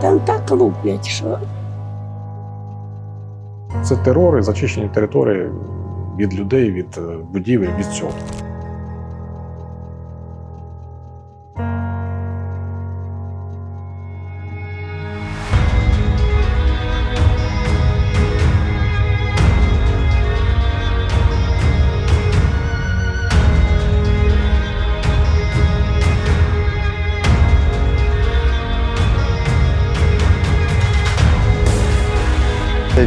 Там так луплять, що Це терори, зачищені території від людей, від е, будівель, від цього.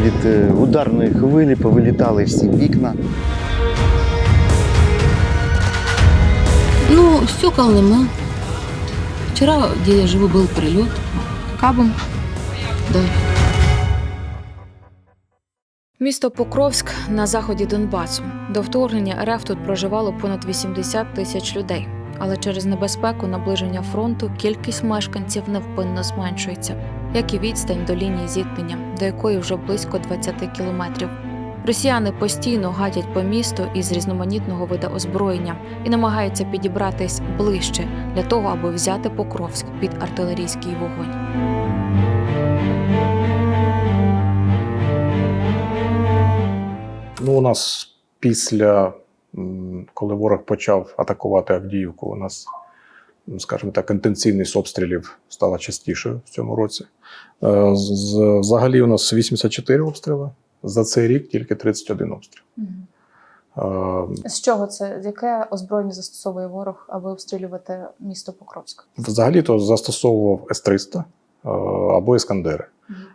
Від е, ударної хвилі повилітали всі вікна. Ну, стекол нема. Вчера, где я живу, был прилет. Кабом. Да. Місто Покровськ на заході Донбасу. До вторгнення РФ тут проживало понад 80 тисяч людей. Але через небезпеку наближення фронту кількість мешканців невпинно зменшується, як і відстань до лінії зіткнення, до якої вже близько 20 кілометрів. Росіяни постійно гадять по місту із різноманітного вида озброєння і намагаються підібратись ближче для того, аби взяти Покровськ під артилерійський вогонь. Ну, у нас після, коли ворог почав атакувати Авдіївку, у нас, скажімо так, інтенсивність обстрілів стала частішою в цьому році. Е, Взагалі у нас 84 обстріли. За цей рік тільки 31 обстріл. Е, З чого це? Яке озброєння застосовує ворог, аби обстрілювати місто Покровськ? Взагалі-то застосовував С-300 е, або Іскандери.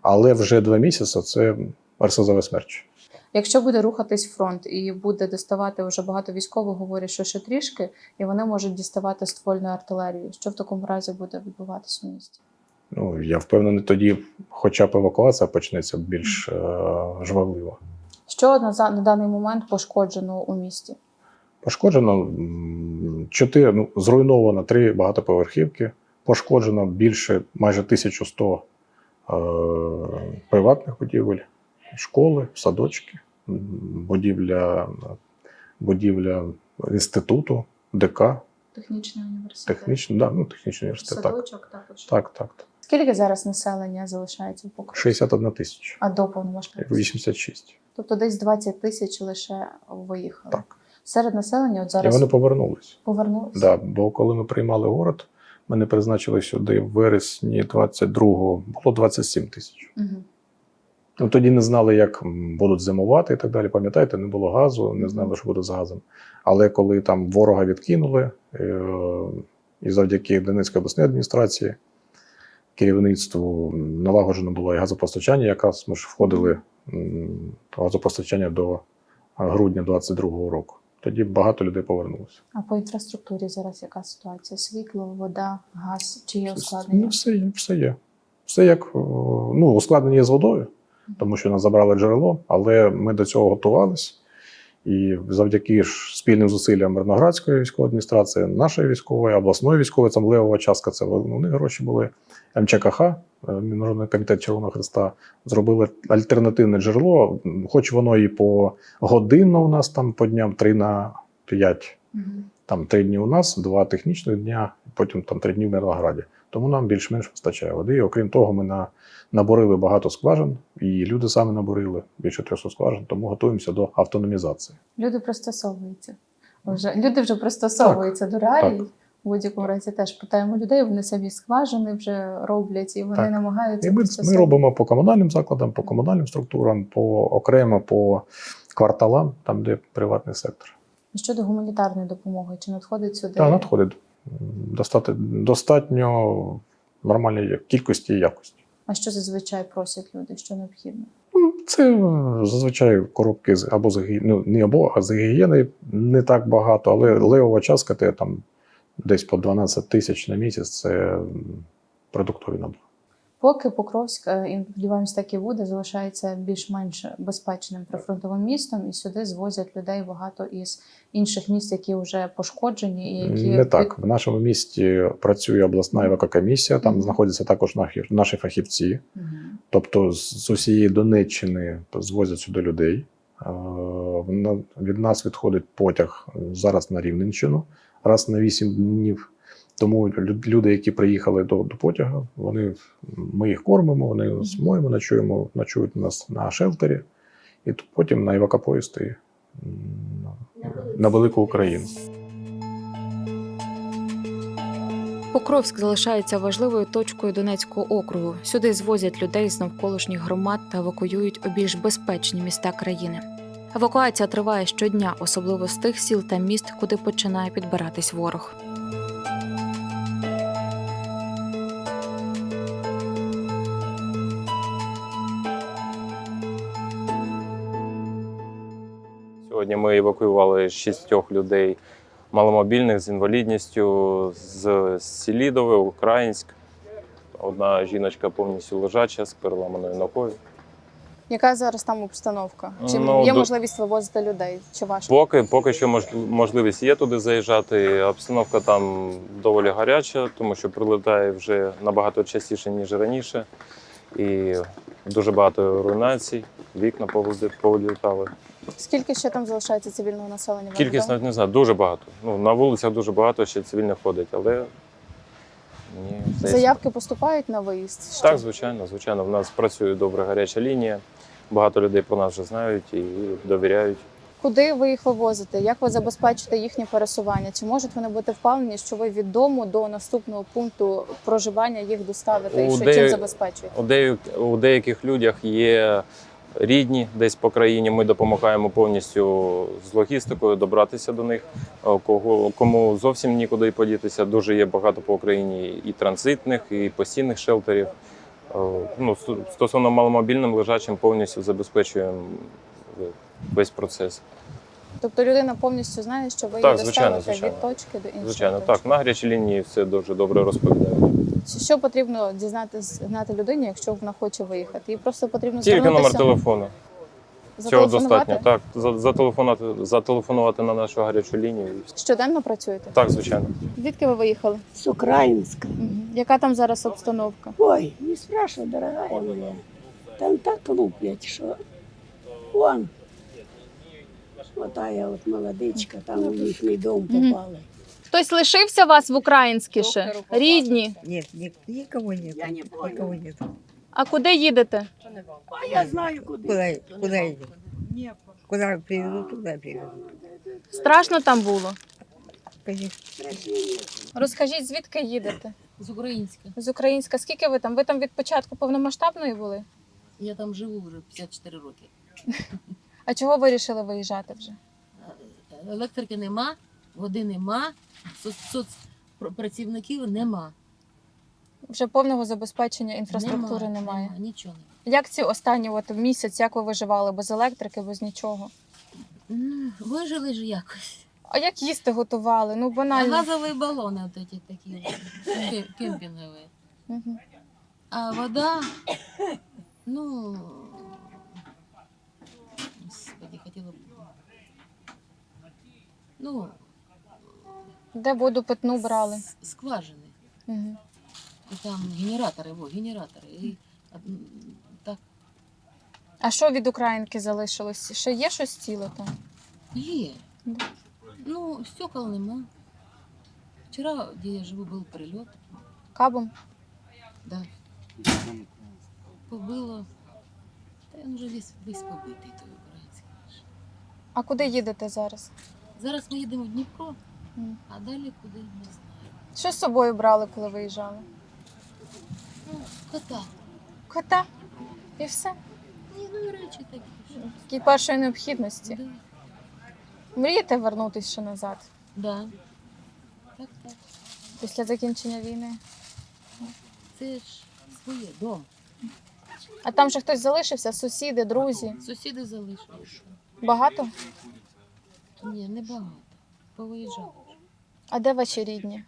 Але вже два місяці це РСЗВ смерч. Якщо буде рухатись фронт і буде доставати вже багато військових, говорять, що ще трішки, і вони можуть діставати ствольну артилерію. Що в такому разі буде відбуватись у місті? Ну, я впевнений, тоді хоча б евакуація почнеться більш е, жвавливо. Що на, на даний момент пошкоджено у місті? Пошкоджено чотири, ну, зруйновано три багатоповерхівки, пошкоджено більше майже 1100 е, приватних будівель, школи, садочки, будівля, будівля інституту, ДК, Технічний університет. технічний, да, ну, технічний університет. Так, Садочок також. так, так. так. Скільки зараз населення залишається в Покровську? 61 тисяча, А до повномасштабного? 86. Тобто десь 20 тисяч лише виїхали. Так. Серед населення от І вони повернулись. повернулися. Да, бо коли ми приймали город, мене призначили сюди в вересні 22-го, було 27 тисяч. Угу. Ну, тоді не знали, як будуть зимувати і так далі. Пам'ятаєте, не було газу, не знали, що буде з газом. Але коли там ворога відкинули, е, і завдяки Донецької обласній адміністрації, керівництву налагоджено було і газопостачання, якраз ми ж входили в газопостачання до грудня 22-го року. Тоді багато людей повернулося. А по інфраструктурі зараз яка ситуація? Світло, вода, газ чи є Ну, ускладнення? все є, все є. Все як ну, ускладнення є з водою, тому що нас забрали джерело, але ми до цього готувалися. І завдяки ж спільним зусиллям Мирноградської військової адміністрації, нашої військової, обласної військової, там левова частка, це у них гроші були. МЧКХ, е, Міжнародний комітет Червоного Христа, зробили альтернативне джерело, хоч воно і по годинно у нас там по дням 3 на 5 Мгм. там три дні у нас, два технічних дня, потім там три дні в Мирнограді. Тому нам більш-менш вистачає води. І, окрім того, ми на, наборили багато скважин, і люди самі наборили більше 300 скважин, тому готуємося до автономізації. Люди пристосовуються. Вже люди вже пристосовуються до реалій. так. В будь-якому разі теж питаємо людей, вони самі скважини вже роблять і вони Так. намагаються І ми, ми робимо по комунальним закладам, по комунальним структурам, по окремо по кварталам, там, де приватний сектор. Щодо гуманітарної допомоги, чи надходить сюди? Так, надходить достатньо, достатньо нормальної кількості і якості. А що зазвичай просять люди? Що необхідно? Ну, Це е, зазвичай коробки з або з ну, не або, а з гігієни не так багато, але левова частка те там десь по 12 тисяч на місяць це продуктові набори. Поки Покровськ, е, і сподіваємось, так і буде, залишається більш-менш безпечним прифронтовим містом, і сюди звозять людей багато із інших міст, які вже пошкоджені, і які Не так. В нашому місті працює обласна евакокомісія, там Мгм. знаходяться також наші, фахівці. Мгм. Тобто з усієї Донеччини звозять сюди людей. Е, Від нас відходить потяг зараз на Рівненщину раз на 8 днів. Тому люди, які приїхали до, до потяга, вони, ми їх кормимо, вони моємо, ночуємо, ночують у нас на шелтері, і потім на евакопоїзд і на, на велику Україну. Покровськ залишається важливою точкою Донецького округу. Сюди звозять людей з навколишніх громад та евакуюють у більш безпечні міста країни. Евакуація триває щодня, особливо з тих сіл та міст, куди починає підбиратись ворог. Сьогодні ми евакуювали шістьох людей маломобільних з інвалідністю з Селідове, Українськ. Одна жіночка повністю лежача з переламаною ногою. Яка зараз там обстановка? Чи Ну, є до- можливість вивозити людей? Чи важко? Поки, поки що можливість є туди заїжджати. Обстановка там доволі гаряча, тому що прилітає вже набагато частіше, ніж раніше. І дуже багато руйнацій, вікна повилітали. Скільки ще там залишається цивільного населення? вам Кількість відомо? навіть не знаю, дуже багато. Ну, на вулицях дуже багато ще цивільних ходить, але ні, здається, Заявки поступають на виїзд? Що? Так, звичайно, звичайно. В нас працює добра гаряча лінія. Багато людей про нас вже знають і довіряють. Куди ви їх вивозите? Як ви забезпечите їхнє пересування? Чи можуть вони бути впевнені, що ви від дому до наступного пункту проживання їх доставите? І У що дея- чим забезпечуєте? У деяких людях є рідні десь по країні. Ми допомагаємо повністю з логістикою добратися до них. Кого кому зовсім нікуди подітися. Дуже є багато по Україні і транзитних, і постійних шелтерів. Ну, стосовно маломобільним лежачим повністю забезпечуємо весь процес. Тобто людина повністю знає, що ви Так, її звичайно, доставите звичайно. від точки до іншої. Звичайно, точки. так. На гарячій лінії все дуже добре розповідають. Що потрібно дізнатись знати людині, якщо вона хоче виїхати? Їй просто потрібно Тільки номер звернутися, телефону. Цього зателефонувати? достатньо. Так, за- зателефонувати, зателефонувати на нашу гарячу лінію. і все. Щоденно працюєте? Так, звичайно. Звідки ви виїхали? С Украинска. Яка там зараз обстановка? Ой, не спрашивай, дорогая моя. Там так лупять, що вон. Отая от молодичка, там у їхній дом попали. Хтось лишився вас в українськіше? Рідні? Нет, ни- никого нет. Я не понял. Никого нет. А куди їдете? А я знаю, куди. Куда, куда идем? Куда привезут, туда. Страшно там було? Конечно. Розкажіть, звідки їдете? З Українська. З Українська. Скільки ви там? Ви там від початку повномасштабної були? Я там живу вже 54 роки. А чого вирішили виїжджати вже? Електрики нема, води нема, соцпрацівників нема. Вже повного забезпечення інфраструктури Нема, немає. нема, нічого немає. Як ці останні от місяць, як ви виживали без електрики, без нічого? Ну, Вижили ж якось. А як їсти готували? Ну А банально. газові балони от эти такі кем- кемпінгові. Мгм. А вода, ну, Ну, Де воду питну брали? с- скважини. Мгм. І там генератори, во, генератори. І м, так А що від Українки залишилось? Ще є щось ціле там? є. Да. Ну, стекол нема. Вчора, де я живу, був прильот. Кабом? Да. Побило. Та він вже весь, весь побитий той український. А куди їдете зараз? Зараз ми їдемо в Дніпро, а далі куди не знаю. Що з собою брали, коли виїжджали? Ну, кота. Кота. І все. Ні, ну речі такі. що. Такі першої необхідності. Да. Мрієте вернутися ще назад Да. Так, так. після закінчення війни? Це ж своє дом. А там ще хтось залишився, сусіди, друзі. Сусіди залишилися. Багато? Ні, не багато. Повиїжджали. А де ваші рідні?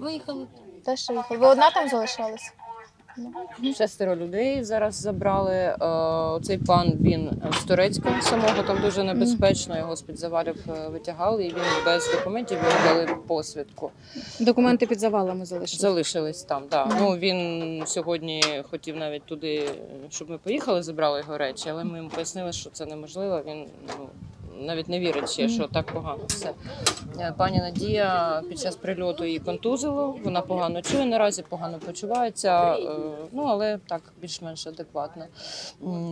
Виїхали. Теж виїхали. Ви одна там залишалась? Шестеро людей зараз забрали. Е, Оцей пан він з Турецька самого там дуже небезпечно. Його з-під завалів е, витягали, і він без документів йому дали посвідку. Документи під завалами залишились. Залишились там. Да. Мгм. Ну він сьогодні хотів навіть туди, щоб ми поїхали, забрали його речі, але ми йому пояснили, що це неможливо. Він ну навіть не вірить ще, що так погано все. Е, Пані Надія під час прильоту її контузило. Вона погано чує наразі, погано почувається. е, Ну але так більш-менш адекватно.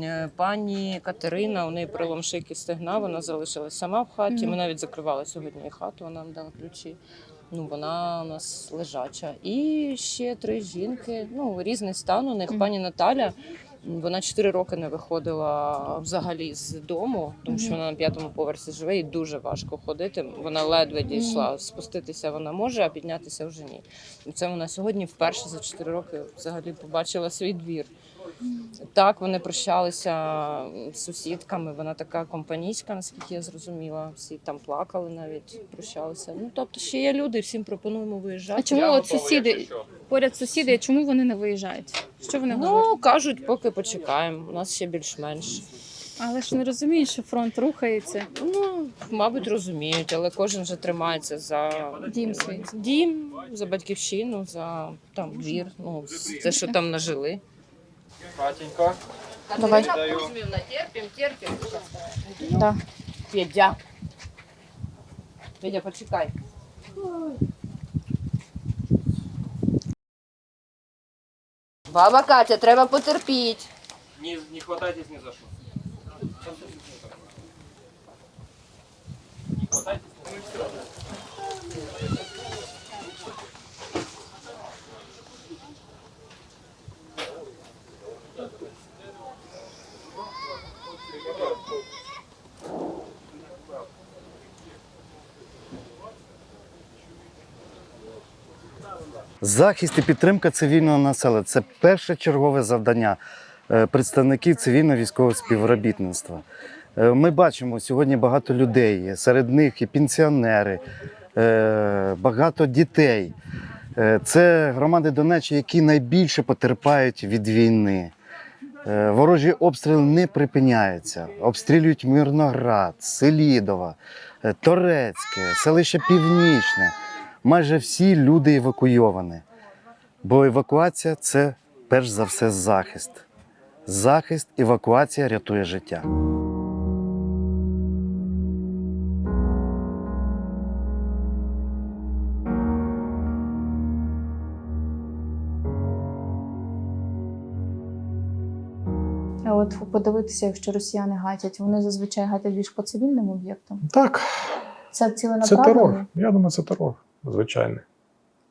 Е, Пані Катерина, у неї перелом шийки стегна, вона залишилась сама в хаті. Ми навіть закривали сьогодні її хату, вона нам дала ключі. Ну, вона у нас лежача. І ще три жінки. Ну, різний стан у них. Пані Наталя. Вона 4 роки не виходила взагалі з дому, тому що вона на п'ятому поверсі живе і дуже важко ходити. Вона ледве дійшла. Спуститися вона може, а піднятися вже ні. І це вона сьогодні вперше за 4 роки взагалі побачила свій двір. Так, вони прощалися з сусідками. Вона така компанійська, наскільки я зрозуміла. Всі там плакали навіть, прощалися. Ну тобто ще є люди, всім пропонуємо виїжджати. А чому от сусіди поряд сусіди, чому вони не виїжджають? Що вони говорять? Ну кажуть, поки почекаємо. У нас ще більш-менш. Але ж не розуміють, що фронт рухається. Ну, мабуть, розуміють, але кожен вже тримається за Дім свій. дім, за батьківщину, за там двір. Ну, те, що там нажили. Катенька. Давай. Терпим, терпим. Да. Федя. Федя, почекай. Баба Катя, треба потерпіти. Не, не хватайтесь ни за что. Не хватайтесь ни за что. Захист і підтримка цивільного населення це першочергове завдання е, представників цивільно-військового співробітництва. Е, Ми бачимо сьогодні багато людей, серед них і пенсіонери, е, багато дітей. Це громади Донеччини, які найбільше потерпають від війни. Ворожі обстріли не припиняються. Обстрілюють Мирноград, Селідова, Торецьке, селище Північне. Майже всі люди евакуйовані. Бо евакуація це перш за все захист. Захист, евакуація рятує життя. А от подивитися, якщо росіяни гатять, вони зазвичай гатять більш по цивільним об'єктам. Так, Це це терор. Я думаю, це терор, звичайний.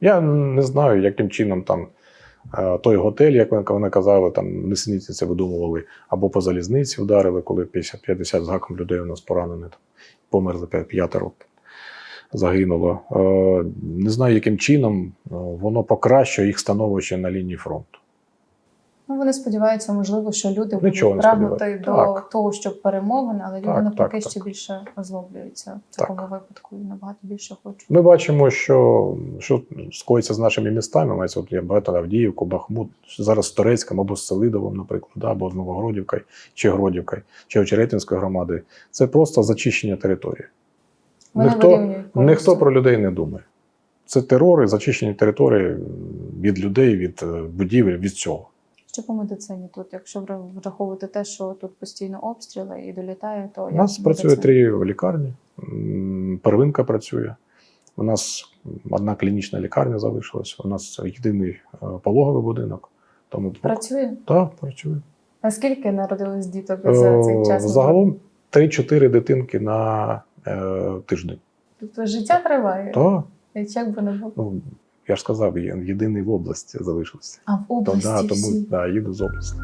Я не знаю, яким чином там е, той готель, як вони- казали, там несенітниці видумували, або по залізниці вдарили, коли 50, 50 з гаком людей у нас поранені, там, померли п'ятеро. Загинуло. Е, Не знаю, яким чином е, воно покращує їх становище на лінії фронту. Ну, вони сподіваються, можливо, що люди Нічого будуть прагнути до Так. того, щоб перемовини, але люди Так, навпаки так, ще так. більше озлоблюються в Так. такому випадку і набагато більше хочуть. Ми бачимо, що, що скоїться з нашими містами. Мається от є багато Авдіївку, Бахмут, зараз з Торецьком або з Селидовим, наприклад, да, або з Новогродівкою, чи Гродівкою, чи Очеретинською громадою. Це просто зачищення території. Вони Ніхто, ніхто про людей не думає. Це терор і зачищення території від людей, від е, будівель, від цього. Що по медицині тут, якщо вра- враховувати те, що тут постійно обстріли і долітає, то У нас працює три лікарні, первинка працює. У нас одна клінічна лікарня залишилась. У нас єдиний е, пологовий будинок. Тому працює. Так, працює. А скільки народилось діток за цей Е, час? Загалом 3-4 дитинки на е, тиждень. Тобто життя триває. Так, Як би не було. Я ж сказав, єдиний в області залишився. А в То, області да, тому да, їду з області.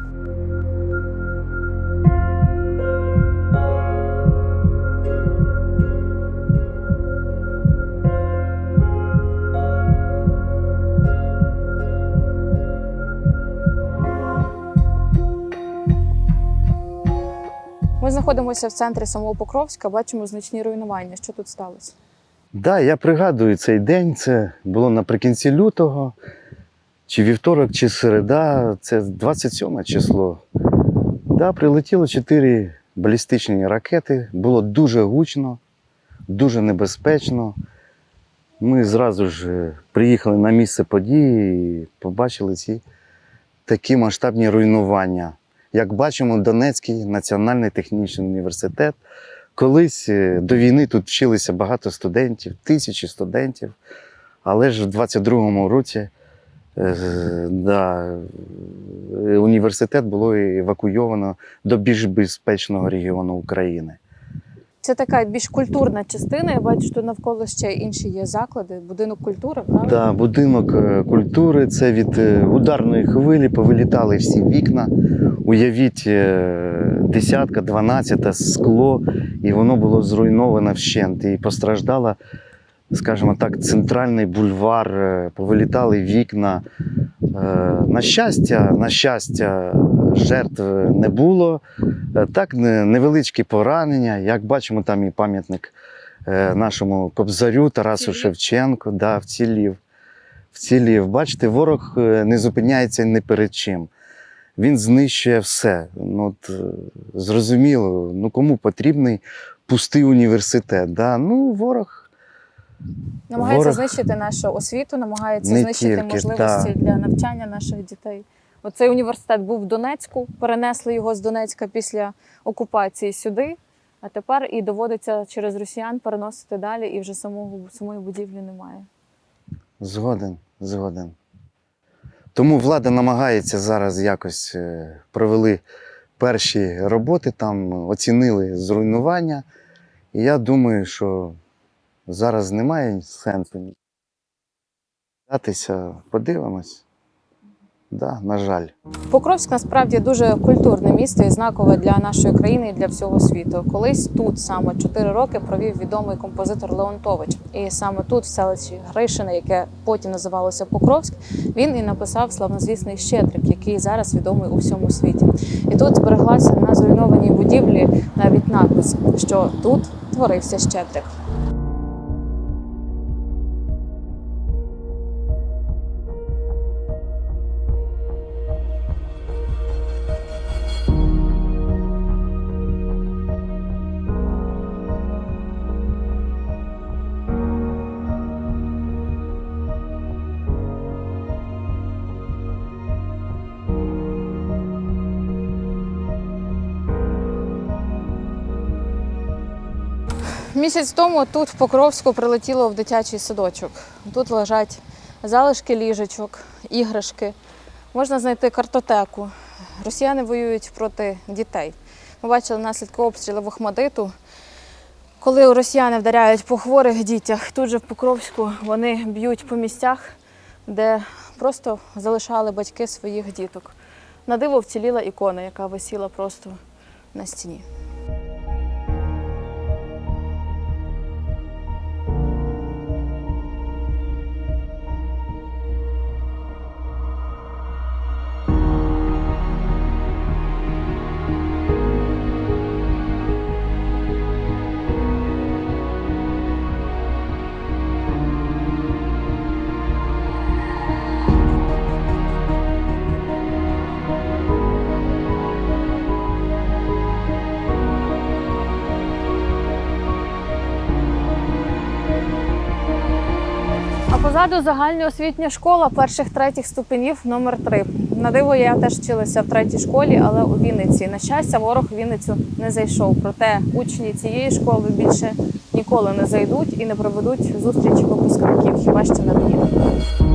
Ми знаходимося в центрі самого Покровська, бачимо значні руйнування. Що тут сталося? Да, я пригадую цей день. Це було наприкінці лютого, чи вівторок, чи середа. Це 27 число. Да, прилетіло чотири балістичні ракети. Було дуже гучно, дуже небезпечно. Ми зразу ж е, приїхали на місце події і побачили ці такі масштабні руйнування. Як бачимо, Донецький національний технічний університет Колись е, до війни тут вчилися багато студентів, тисячі студентів, але ж в 22-му році е, да, університет було евакуйовано до більш безпечного регіону України. Це така більш культурна частина. Я бачу, що навколо ще інші є заклади, будинок культури, правда? Да, будинок е, культури. Це від е, ударної хвилі повилітали всі вікна. Уявіть, е, десятка, дванадцята скло, і воно було зруйновано вщент. І постраждала, скажімо так, центральний бульвар, повилітали вікна. Е, На щастя, на щастя, жертв не було. Е, Так, невеличкі поранення. Як бачимо, там і пам'ятник е, нашому кобзарю Тарасу? Шевченку, да, вцілів. Вцілів. Бачите, ворог не зупиняється ні перед чим. Він знищує все. Ну, от, зрозуміло, ну кому потрібний пустий університет. Да? Ну, ворог Намагається Ворог- знищити нашу освіту, намагається Не знищити тільки, можливості да. для навчання наших дітей. Оцей університет був в Донецьку, перенесли його з Донецька після окупації сюди, а тепер і доводиться через росіян переносити далі, і вже самого самої будівлі немає. Згоден, згоден. Тому влада намагається зараз якось е, провели перші роботи, там оцінили зруйнування. І я думаю, що зараз немає сенсу датися, подивимось. Да, на жаль. Покровськ насправді дуже культурне місто і знакове для нашої країни і для всього світу. Колись тут саме 4 роки провів відомий композитор Леонтович. І саме тут, в селищі Гришине, яке потім називалося Покровськ, він і написав славнозвісний Щедрик, який зараз відомий у всьому світі. І тут збереглася на зруйнованій будівлі навіть надпис, що тут творився Щедрик. Місяць тому тут в Покровську прилетіло в дитячий садочок. Тут лежать залишки ліжечок, іграшки. Можна знайти картотеку. Росіяни воюють проти дітей. Ми бачили наслідки обстрілу в Охмадиту. Коли росіяни вдаряють по хворих дітях, тут же в Покровську вони б'ють по місцях, де просто залишали батьки своїх діток. На диво вціліла ікона, яка висіла просто на стіні. Позаду загальноосвітня школа перших третіх ступенів номер 3 На диво я теж вчилася в третій школі, але у Вінниці. На щастя, ворог в Вінницю не зайшов. Проте учні цієї школи більше ніколи не зайдуть і не проведуть зустрічі випускників, хіба що на війні.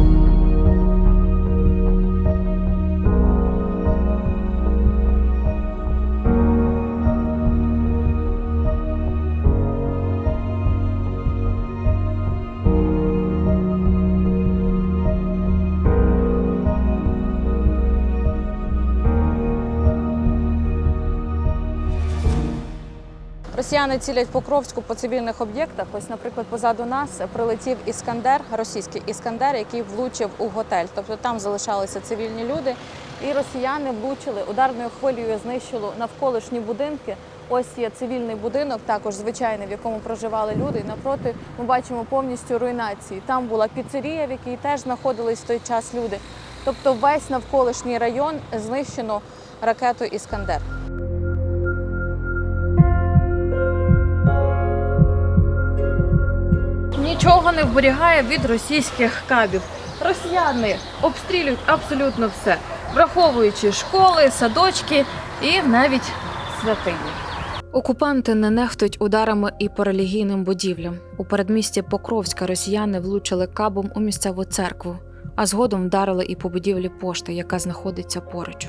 Росіяни цілять Покровську по цивільних об'єктах. Ось, наприклад, позаду нас прилетів іскандер, російський іскандер, який влучив у готель. Тобто там залишалися цивільні люди, і росіяни влучили ударною хвилею, знищило навколишні будинки. Ось є цивільний будинок, також звичайний, в якому проживали люди. І напроти ми бачимо повністю руйнації. Там була піцерія, в якій теж знаходились в той час люди. Тобто весь навколишній район знищено ракетою Іскандер. Не вберігає від російських кабів. Росіяни обстрілюють абсолютно все, враховуючи школи, садочки і навіть святині. Окупанти не нехтують ударами і по релігійним будівлям. У передмісті Покровська росіяни влучили кабом у місцеву церкву, а згодом вдарили і по будівлі пошти, яка знаходиться поруч.